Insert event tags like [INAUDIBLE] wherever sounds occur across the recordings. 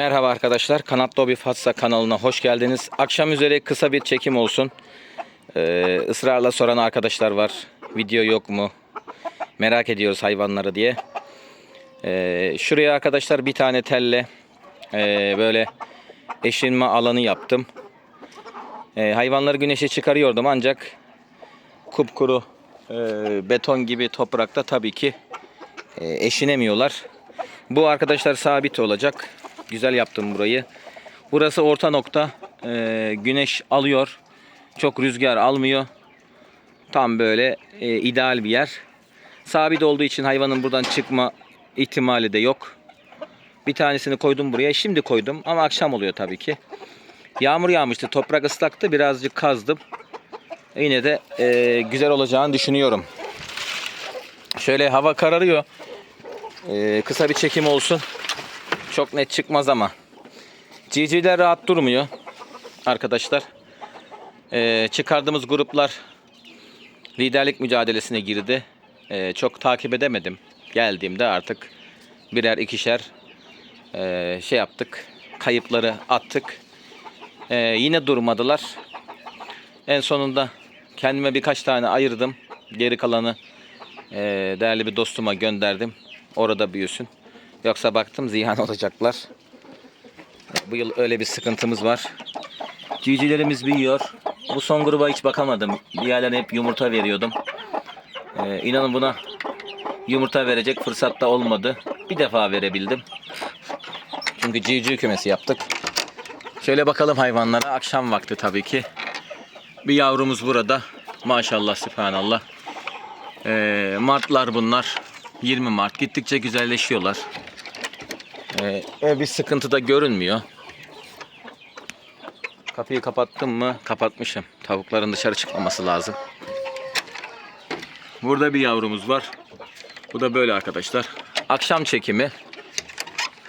Merhaba arkadaşlar. Kanatlı Hobi Fatsa kanalına hoş geldiniz. Akşam üzeri kısa bir çekim olsun. Ee, ısrarla soran arkadaşlar var. Video yok mu? Merak ediyoruz hayvanları diye. Ee, şuraya arkadaşlar bir tane telle ee, böyle eşinme alanı yaptım. Ee, hayvanları güneşe çıkarıyordum ancak kupkuru ee, beton gibi toprakta tabii ki ee, eşinemiyorlar. Bu arkadaşlar sabit olacak. Güzel yaptım burayı. Burası orta nokta. Ee, güneş alıyor. Çok rüzgar almıyor. Tam böyle e, ideal bir yer. Sabit olduğu için hayvanın buradan çıkma ihtimali de yok. Bir tanesini koydum buraya. Şimdi koydum ama akşam oluyor tabii ki. Yağmur yağmıştı. Toprak ıslaktı. Birazcık kazdım. Yine de e, güzel olacağını düşünüyorum. Şöyle hava kararıyor. Ee, kısa bir çekim olsun. Çok net çıkmaz ama. Civcivler rahat durmuyor. Arkadaşlar. Ee, çıkardığımız gruplar liderlik mücadelesine girdi. Ee, çok takip edemedim. Geldiğimde artık birer ikişer ee, şey yaptık. Kayıpları attık. Ee, yine durmadılar. En sonunda kendime birkaç tane ayırdım. Geri kalanı ee, değerli bir dostuma gönderdim. Orada büyüsün. Yoksa baktım ziyan [LAUGHS] olacaklar. Bu yıl öyle bir sıkıntımız var. Civcivlerimiz büyüyor. Bu son gruba hiç bakamadım. Diğerlerine hep yumurta veriyordum. Ee, inanın buna yumurta verecek fırsat da olmadı. Bir defa verebildim. Çünkü civciv kümesi yaptık. Şöyle bakalım hayvanlara. Akşam vakti tabii ki. Bir yavrumuz burada. Maşallah, sübhanallah. Ee, martlar bunlar. 20 Mart. Gittikçe güzelleşiyorlar. Ee, bir sıkıntı da görünmüyor. Kapıyı kapattım mı? Kapatmışım. Tavukların dışarı çıkmaması lazım. Burada bir yavrumuz var. Bu da böyle arkadaşlar. Akşam çekimi.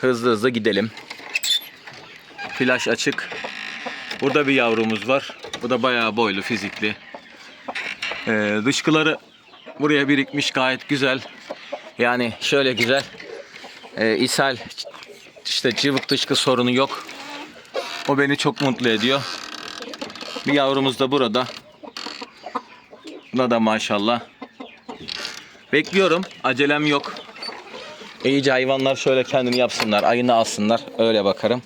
Hızlı hızlı gidelim. Flaş açık. Burada bir yavrumuz var. Bu da bayağı boylu, fizikli. Ee, dışkıları buraya birikmiş gayet güzel. Yani şöyle güzel. Ee, ishal işte cıvık dışkı sorunu yok. O beni çok mutlu ediyor. Bir yavrumuz da burada. Buna da maşallah. Bekliyorum. Acelem yok. İyice hayvanlar şöyle kendini yapsınlar. Ayını alsınlar. Öyle bakarım.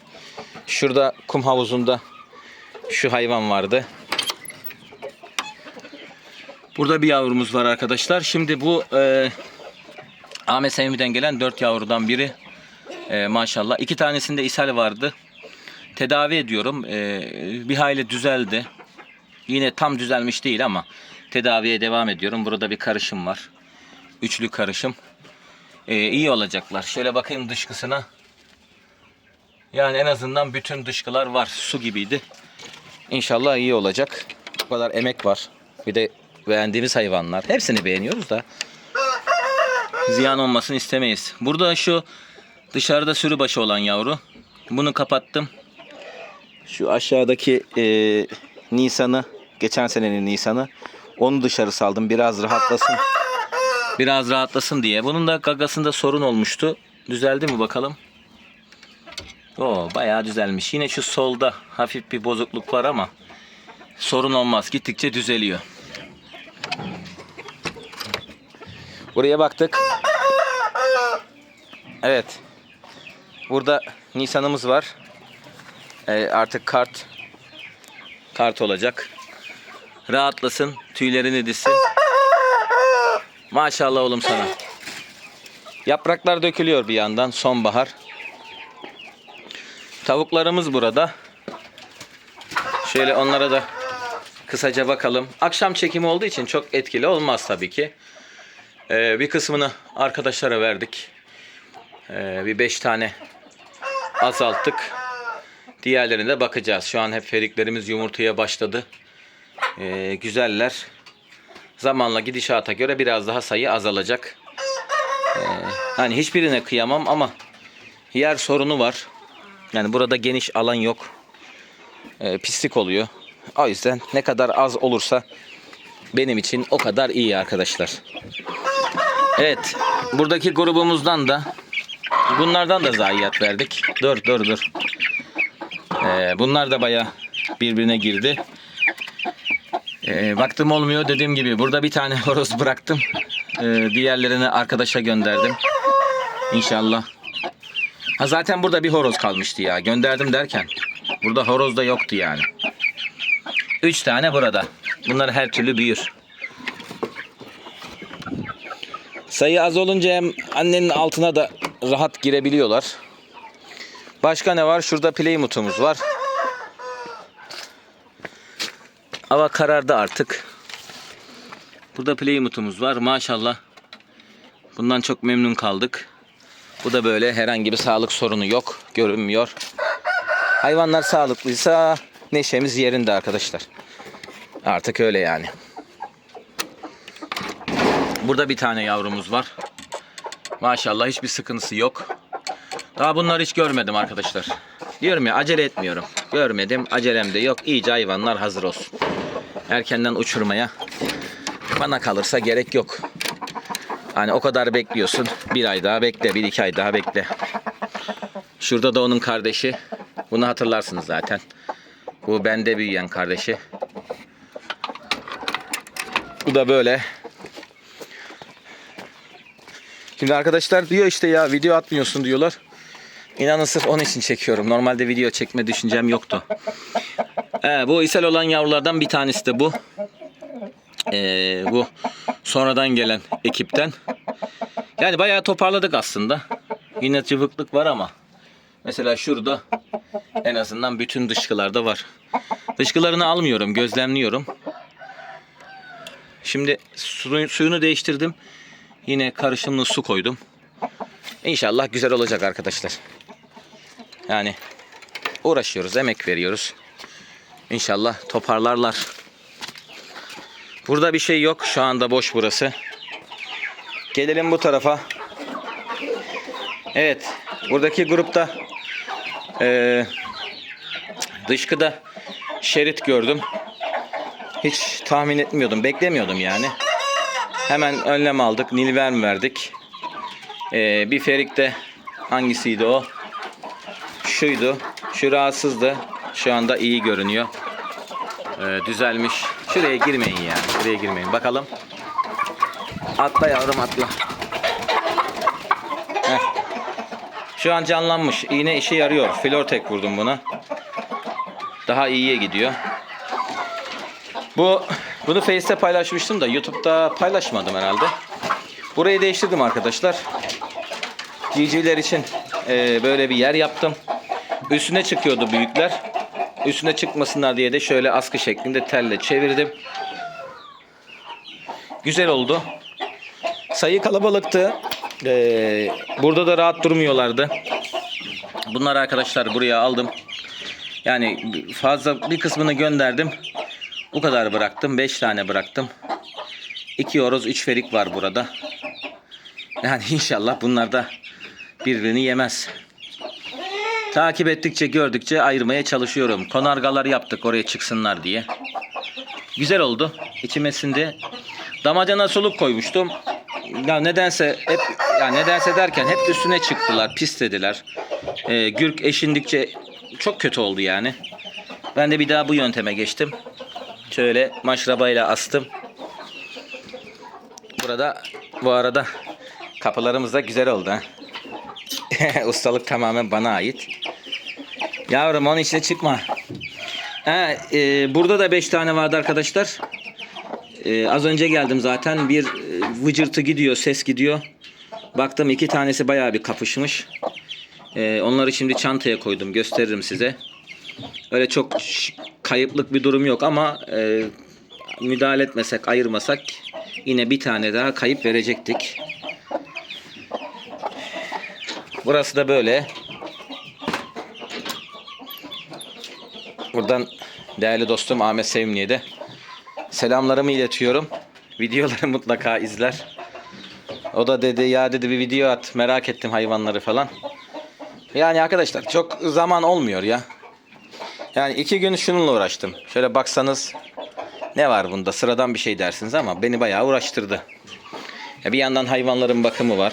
Şurada kum havuzunda şu hayvan vardı. Burada bir yavrumuz var arkadaşlar. Şimdi bu e, Ahmet Sevmi'den gelen 4 yavrudan biri. E, maşallah. iki tanesinde ishal vardı. Tedavi ediyorum. E, bir hayli düzeldi. Yine tam düzelmiş değil ama tedaviye devam ediyorum. Burada bir karışım var. Üçlü karışım. E, iyi olacaklar. Şöyle bakayım dışkısına. Yani en azından bütün dışkılar var. Su gibiydi. İnşallah iyi olacak. Bu kadar emek var. Bir de beğendiğimiz hayvanlar. Hepsini beğeniyoruz da ziyan olmasını istemeyiz. Burada şu dışarıda sürü başı olan yavru. Bunu kapattım. Şu aşağıdaki e, Nisan'ı, geçen senenin Nisan'ı onu dışarı saldım. Biraz rahatlasın. Biraz rahatlasın diye. Bunun da gagasında sorun olmuştu. Düzeldi mi bakalım? Oo, bayağı düzelmiş. Yine şu solda hafif bir bozukluk var ama sorun olmaz. Gittikçe düzeliyor. Buraya baktık. Evet. Burada Nisan'ımız var. Ee, artık kart kart olacak. Rahatlasın, tüylerini dizsin. Maşallah oğlum sana. Yapraklar dökülüyor bir yandan sonbahar. Tavuklarımız burada. Şöyle onlara da kısaca bakalım. Akşam çekimi olduğu için çok etkili olmaz tabii ki. Ee, bir kısmını arkadaşlara verdik. Ee, bir beş tane azalttık. Diğerlerine bakacağız. Şu an hep feriklerimiz yumurtaya başladı. Ee, güzeller. Zamanla gidişata göre biraz daha sayı azalacak. Ee, hani hiçbirine kıyamam ama yer sorunu var. Yani burada geniş alan yok. Ee, pislik oluyor. O yüzden ne kadar az olursa benim için o kadar iyi arkadaşlar. Evet. Buradaki grubumuzdan da Bunlardan da zayiat verdik. Dur dur dur. Ee, bunlar da baya birbirine girdi. Ee, vaktim olmuyor dediğim gibi. Burada bir tane [LAUGHS] horoz bıraktım. Ee, diğerlerini arkadaşa gönderdim. İnşallah. Ha zaten burada bir horoz kalmıştı ya. Gönderdim derken. Burada horoz da yoktu yani. Üç tane burada. Bunlar her türlü büyür. Sayı az olunca hem annenin altına da rahat girebiliyorlar. Başka ne var? Şurada Plymouth'umuz var. Hava karardı artık. Burada Plymouth'umuz var. Maşallah. Bundan çok memnun kaldık. Bu da böyle herhangi bir sağlık sorunu yok. Görünmüyor. Hayvanlar sağlıklıysa neşemiz yerinde arkadaşlar. Artık öyle yani. Burada bir tane yavrumuz var. Maşallah hiçbir sıkıntısı yok. Daha bunları hiç görmedim arkadaşlar. Diyorum ya acele etmiyorum. Görmedim acelem de yok. İyice hayvanlar hazır olsun. Erkenden uçurmaya bana kalırsa gerek yok. Hani o kadar bekliyorsun. Bir ay daha bekle, bir iki ay daha bekle. Şurada da onun kardeşi. Bunu hatırlarsınız zaten. Bu bende büyüyen kardeşi. Bu da böyle. Şimdi arkadaşlar diyor işte ya video atmıyorsun diyorlar. İnanın sırf onun için çekiyorum. Normalde video çekme düşüncem yoktu. Ee, bu ishal olan yavrulardan bir tanesi de bu. Ee, bu sonradan gelen ekipten. Yani bayağı toparladık aslında. Yine cıvıklık var ama. Mesela şurada en azından bütün dışkılarda var. Dışkılarını almıyorum, gözlemliyorum. Şimdi suyu- suyunu değiştirdim. Yine karışımlı su koydum. İnşallah güzel olacak arkadaşlar. Yani uğraşıyoruz, emek veriyoruz. İnşallah toparlarlar. Burada bir şey yok. Şu anda boş burası. Gelelim bu tarafa. Evet. Buradaki grupta eee dışkıda şerit gördüm. Hiç tahmin etmiyordum. Beklemiyordum yani. Hemen önlem aldık. Nilverm verdik. Ee, bir ferikte hangisiydi o? Şuydu. Şu rahatsızdı. Şu anda iyi görünüyor. Ee, düzelmiş. Şuraya girmeyin ya. Şuraya girmeyin. Bakalım. Atla yavrum atla. Heh. Şu an canlanmış. İğne işe yarıyor. Flortek vurdum buna. Daha iyiye gidiyor. Bu bunu Face'te paylaşmıştım da YouTube'da paylaşmadım herhalde. Burayı değiştirdim arkadaşlar. GG'ler için e, böyle bir yer yaptım. Üstüne çıkıyordu büyükler. Üstüne çıkmasınlar diye de şöyle askı şeklinde telle çevirdim. Güzel oldu. Sayı kalabalıktı. Ee, burada da rahat durmuyorlardı. Bunları arkadaşlar buraya aldım. Yani fazla bir kısmını gönderdim. Bu kadar bıraktım. 5 tane bıraktım. 2 horoz 3 ferik var burada. Yani inşallah bunlar da birbirini yemez. Takip ettikçe gördükçe ayırmaya çalışıyorum. Konargalar yaptık oraya çıksınlar diye. Güzel oldu. İçime sindi. Damacana soluk koymuştum. Ya nedense hep ya nedense derken hep üstüne çıktılar, pislediler. Ee, gürk eşindikçe çok kötü oldu yani. Ben de bir daha bu yönteme geçtim. Şöyle maşrabayla astım. Burada bu arada kapılarımız da güzel oldu. [LAUGHS] Ustalık tamamen bana ait. Yavrum onun içine çıkma. Ha, e, burada da 5 tane vardı arkadaşlar. E, az önce geldim zaten. Bir e, vıcırtı gidiyor, ses gidiyor. Baktım iki tanesi bayağı bir kapışmış. E, onları şimdi çantaya koydum. Gösteririm size. Öyle çok kayıplık bir durum yok ama e, müdahale etmesek, ayırmasak yine bir tane daha kayıp verecektik. Burası da böyle. Buradan değerli dostum Ahmet Sevimli'ye de selamlarımı iletiyorum. Videoları [LAUGHS] mutlaka izler. O da dedi ya dedi bir video at merak ettim hayvanları falan. Yani arkadaşlar çok zaman olmuyor ya. Yani iki gün şununla uğraştım. Şöyle baksanız ne var bunda sıradan bir şey dersiniz ama beni bayağı uğraştırdı. Ya bir yandan hayvanların bakımı var.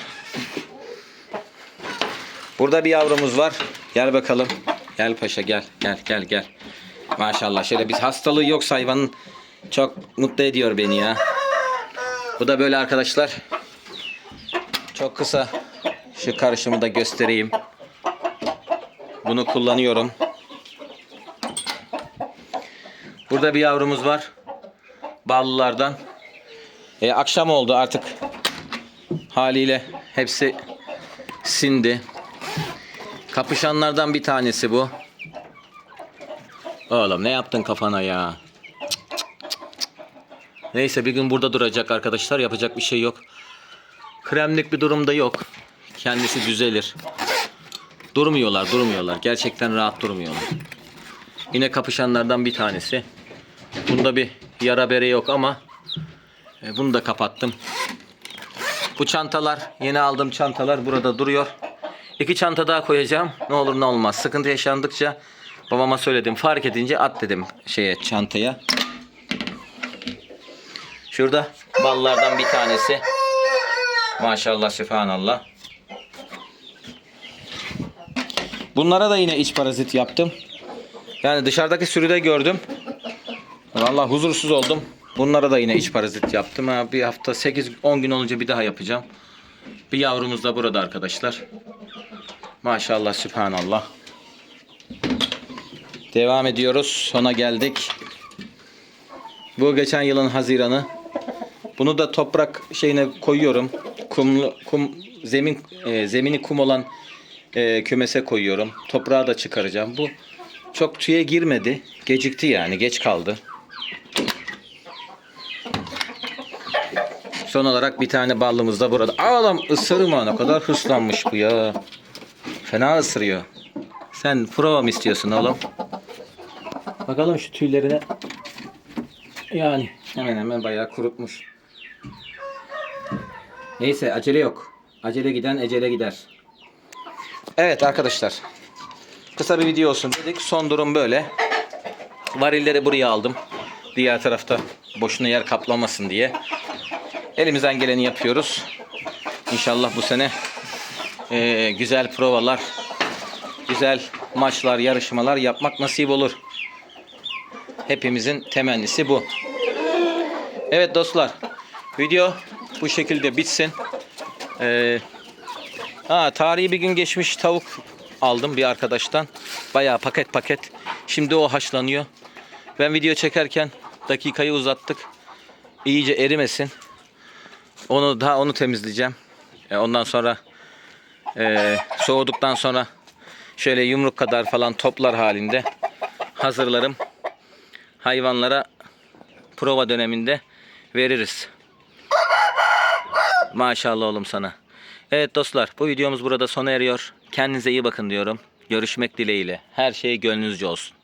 Burada bir yavrumuz var. Gel bakalım. Gel paşa gel. Gel gel gel. Maşallah şöyle biz hastalığı yok hayvanın. Çok mutlu ediyor beni ya. Bu da böyle arkadaşlar. Çok kısa şu karışımı da göstereyim. Bunu kullanıyorum. Burada bir yavrumuz var. Ballılardan. E, akşam oldu artık. Haliyle hepsi sindi. Kapışanlardan bir tanesi bu. Oğlum ne yaptın kafana ya? Cık, cık, cık. Neyse bir gün burada duracak arkadaşlar. Yapacak bir şey yok. Kremlik bir durumda yok. Kendisi düzelir. Durmuyorlar, durmuyorlar. Gerçekten rahat durmuyorlar. Yine kapışanlardan bir tanesi. Bunda bir yara bere yok ama e, bunu da kapattım. Bu çantalar, yeni aldığım çantalar burada duruyor. İki çanta daha koyacağım. Ne olur ne olmaz. Sıkıntı yaşandıkça babama söyledim. Fark edince at dedim şeye çantaya. Şurada ballardan bir tanesi. Maşallah sübhanallah. Bunlara da yine iç parazit yaptım. Yani dışarıdaki sürüde gördüm. Vallahi huzursuz oldum. Bunlara da yine iç parazit yaptım. Ha, bir hafta 8-10 gün olunca bir daha yapacağım. Bir yavrumuz da burada arkadaşlar. Maşallah sübhanallah. Devam ediyoruz. Sona geldik. Bu geçen yılın Haziran'ı. Bunu da toprak şeyine koyuyorum. Kumlu kum zemin e, zemini kum olan e, kümese koyuyorum. Toprağı da çıkaracağım. Bu çok tüye girmedi. Gecikti yani. Geç kaldı. Son olarak bir tane ballımız da burada. Ağlam ısırma ne kadar hırslanmış bu ya. Fena ısırıyor. Sen prova mı istiyorsun oğlum? Bakalım şu tüylerine. Yani hemen hemen bayağı kurutmuş. Neyse acele yok. Acele giden ecele gider. Evet arkadaşlar. Kısa bir video olsun dedik. Son durum böyle. Varilleri buraya aldım. Diğer tarafta boşuna yer kaplamasın diye. Elimizden geleni yapıyoruz. İnşallah bu sene eee, güzel provalar, güzel maçlar, yarışmalar yapmak nasip olur. Hepimizin temennisi bu. Evet dostlar, video bu şekilde bitsin. Eee ha, tarihi bir gün geçmiş tavuk aldım bir arkadaştan. Bayağı paket paket. Şimdi o haşlanıyor. Ben video çekerken dakikayı uzattık. İyice erimesin. Onu daha onu temizleyeceğim. E, ondan sonra e, soğuduktan sonra şöyle yumruk kadar falan toplar halinde hazırlarım. Hayvanlara prova döneminde veririz. Maşallah oğlum sana. Evet dostlar bu videomuz burada sona eriyor. Kendinize iyi bakın diyorum. Görüşmek dileğiyle. Her şey gönlünüzce olsun.